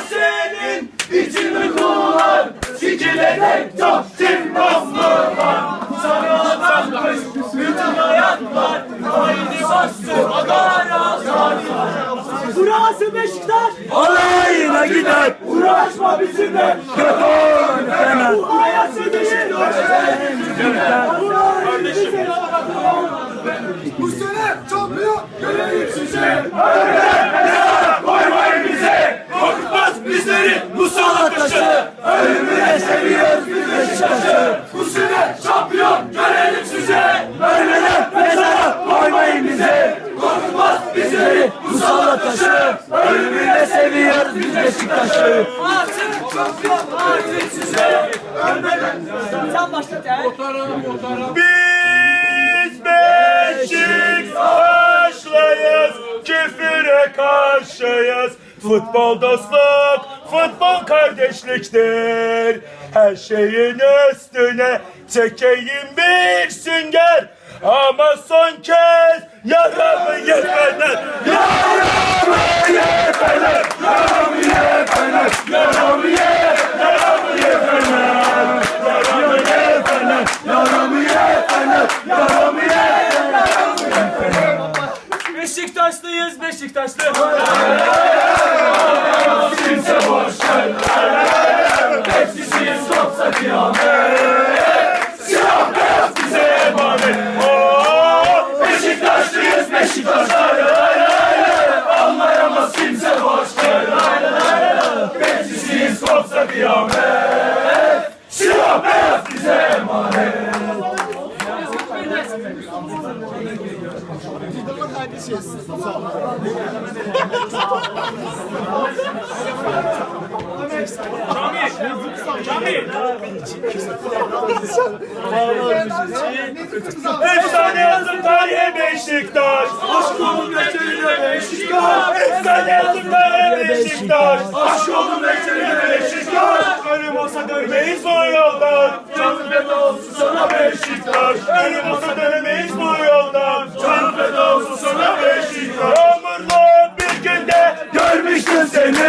senin içimi cimbom mu var? Sana atanmış bütün hayatlar Haydi bastı adara Burası Beşiktaş. Alayına gider. Uğraşma bizimle. Götür fena Bu hayatı değil. Bu sene şampiyon görelim size. Koymayın bize Korkutmaz bizleri bu salak taşı Ölümüne seviyoruz biz Beşiktaş'ı Bu sene şampiyon görelim size Ölmeden mezara koymayın bize Korkutmaz bizleri bu salak taşı. Ölümüne seviyoruz biz Beşiktaş'ı Artık şampiyon. Artık size. Sen başlat ya. Biz Beşiktaşlıyız Küfüre karşıyız. Futbol dostluk, futbol kardeşliktir. Her şeyin üstüne çekeyim bir sünger. Ama son kez yaramı yefeler Yaramı yefeler Yaramı yefeler kıyamet Siyah beyaz bize emanet Efsane yazdım tarihe Beşiktaş. Aşk olun veçeline Beşiktaş. Efsane yazdım tarihe Beşiktaş. Aşk olun olsa dönmeyiz yoldan. Canım feda olsun sana Beşiktaş Ölüm olsa dönemeyiz bu yoldan Canım feda olsun sana Beşiktaş Yağmurlu bir günde görmüştüm seni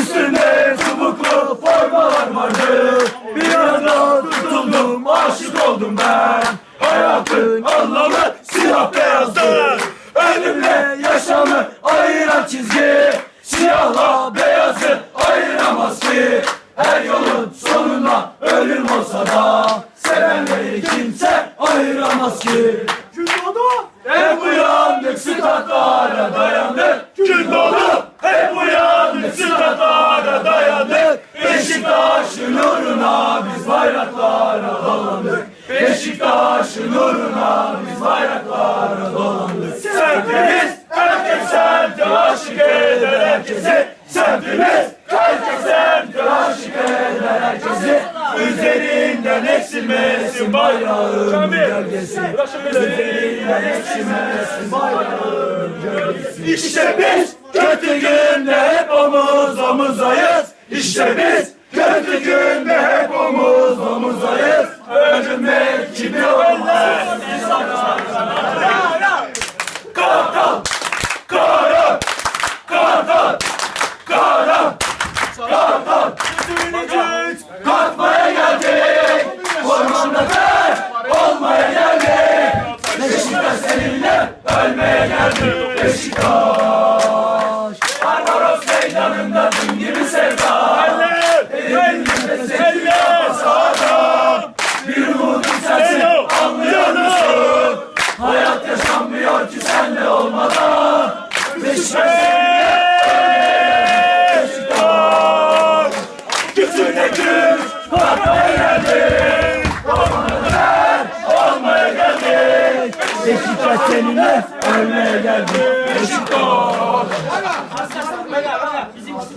Üstünde çubuklu formalar vardı Bir anda tutuldum aşık oldum ben Hayatın anlamı siyah beyazdır Ölümle yaşamı ayıran çizgi Siyahla beyazı ayıramaz ki Her yolun sonunda ölüm olsa da Sevenleri kimse ayıramaz ki Gün doğdu. hep uyandık statlara dayandık Gün dolu hep uyandık statlara dayandık Beşiktaş'ın uğruna biz bayraklara dolandık. Beşiktaş'ın uğruna biz bayraklara dolandık. Semtimiz herkes semte aşık eder herkesi Semtimiz herkes semte aşık eder herkesi Üzerinden eksilmesin bayrağın gölgesi. Üzerinden eksilmesin bayrağın gölgesi. İşte biz kötü günde hep omuz omuzayız İşte biz kötü günde hep omuz omuzayız. Ölmek gibi olmaz. Kartal, kara, kartal, kara, kartal Bütün kalkmaya geldik Ormanda ter olmaya geldik Beşiktaş seninle ölmeye geldik Beşiktaş Gücüne güç Kalkmaya geldik Olmaya der Olmaya geldik Beşiktaş seninle Ölmeye geldik Beşiktaş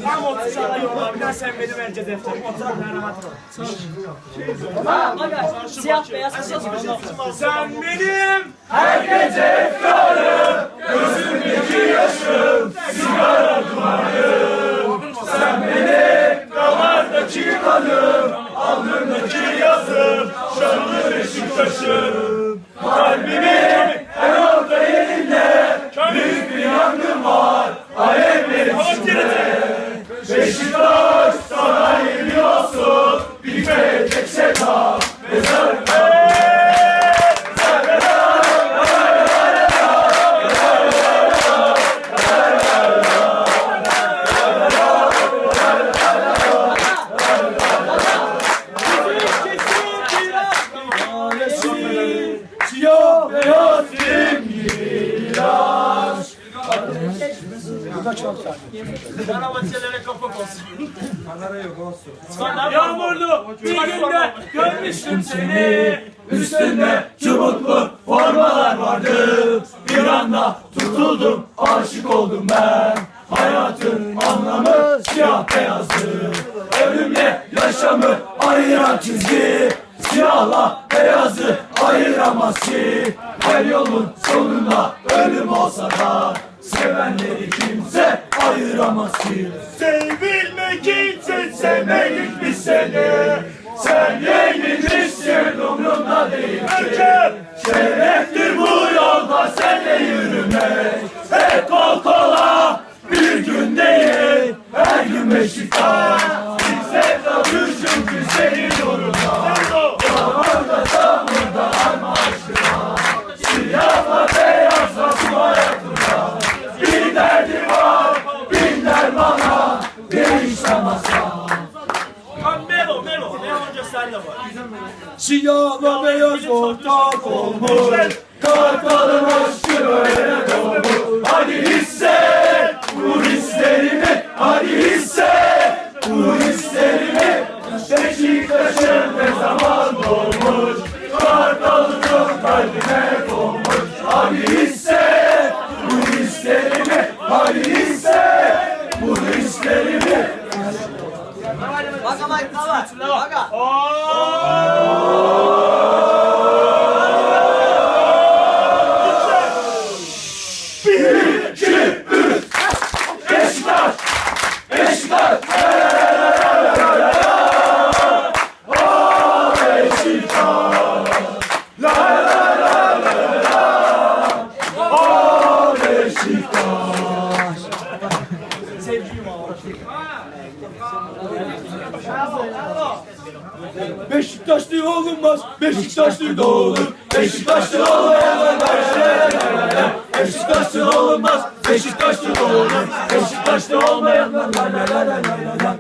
tam 30 sana yolla. Bir daha sen benim vereceğiz defteri. Oturalım ben rahat ol. Siyah beyaz. Sen benim her gece efkarım Gözümdeki yaşım Sigara dumanım Sasha! Yağmurlu bir günde görmüştüm seni. Üstünde çubuklu formalar vardı. Bir anda tutuldum aşık oldum ben. Hayatın anlamı siyah beyazdı. Ölümle yaşamı ayıran çizgi Siyahla beyazı ayıramaz ki. Her yolun seni Sen yenilmişsin umrumda değil ki? Şereftir bu yolda senle yürümek Hep kol kola bir gün değil Her gün Beşiktaş Siyahla beyaz ortak olmuş. Kartalın aşkı öyle dolmuş. Hadi hisset bu hislerimi Hadi hisset bak. Baka. Beşiktaş! Beşiktaş! Beşiktaşlı olunmaz, Beşiktaşlı da olur. Beşiktaşlı olmayanlar başlar. Beşiktaşlı olunmaz, Beşiktaşlı da olur. Beşiktaşlı olmayanlar la la la la la la.